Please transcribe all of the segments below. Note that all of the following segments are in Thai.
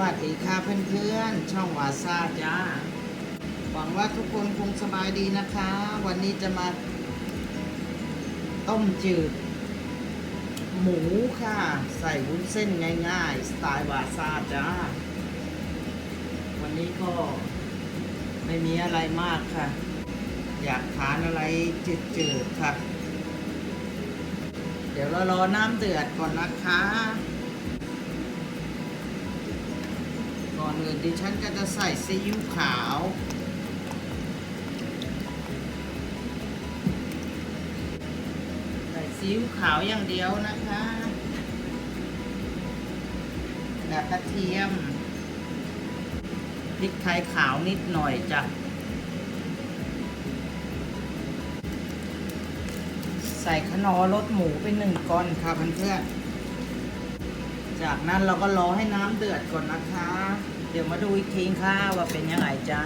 วัสดีค่ะเพื่อนๆ ช่องวาซาจ้า หวังว่าทุกคนคงสบายดีนะคะ วันนี้จะมา ต้มจืด หมูค่ะ ใส่วุ้นเส้นง่ายๆ สไตล์วาซาจ้า วันนี้ก็ไม่มีอะไรมากค่ะ อยากทานอะไรจืดๆค่ะ เดี๋ยวเรารอน้ำเดือดก่อนนะคะ อนอื่นดิฉันก็จะใส่ซีอิ๊วขาว ใส่ซีอิ๊วขาวอย่างเดียวนะคะกับกระเทียมพริกไทยขาวนิดหน่อยจ้ะ ใส่ขนอรสหมูไปหนึ่งก้อนค่ะเพื่อนๆ จากนั้นเราก็รอให้น้ำเดือดก่อนนะคะ เดี๋ยวมาดูอีกทีค่ะว่าเป็นยังไงจ้า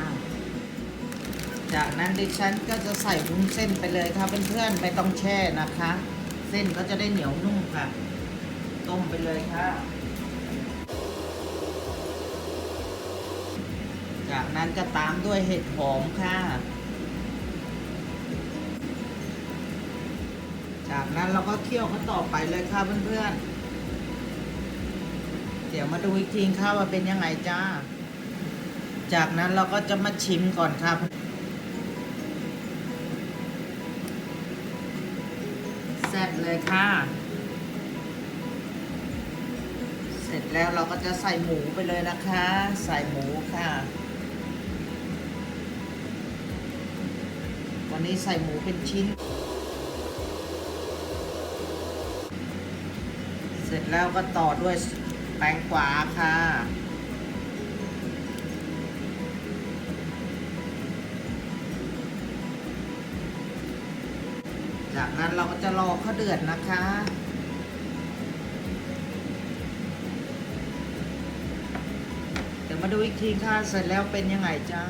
จากนั้นดิฉันก็จะใส่วุ้นเส้นไปเลยค่ะเพื่อนๆไม่ต้องแช่นะคะ เส้นก็จะได้เหนียวนุ่มค่ะ ต้มไปเลยค่ะ จากนั้นก็ตามด้วยเห็ดหอมค่ะจากนั้นเราก็เคี่ยวเขาต่อไปเลยค่ะเพื่อนๆ เดี๋ยวมาดูอีกทีค่ะว่าเป็นยังไงจ้า จากนั้นเราก็จะมาชิมก่อนครับแซ่บเลยค่ะ เสร็จแล้วเราก็จะใส่หมูไปเลยนะคะ ใส่หมูค่ะ วันนี้ใส่หมูเป็นชิ้นเสร็จแล้วก็ต่อด้วย ตงกวาค่ะ จากนั้นเราก็จะรอเขาเดือดนะคะเดี๋ยวมาดูอีกทีค่ะ เสร็จแล้วเป็นยังไงจ้า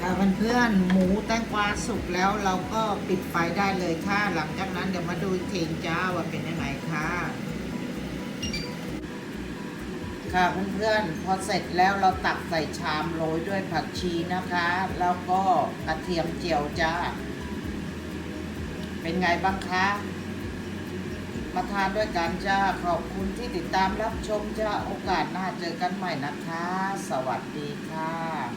ค่ะเพื่อนๆหมูแตงกวาสุกแล้วเราก็ปิดไฟได้เลยค่ะ หลังจากนั้นเดี๋ยวมาดูอีกทีจ้าว่าเป็นยังไงค่ะ ค่ะเพื่อนๆพอเสร็จแล้วเราตักใส่ชามโรยด้วยผักชีนะคะ แล้วก็กระเทียมเจียวจ้า เป็นไงบ้างคะมาทานด้วยกันจ้า ขอบคุณที่ติดตามรับชมจ้า โอกาสหน้าเจอกันใหม่นะคะ สวัสดีค่ะ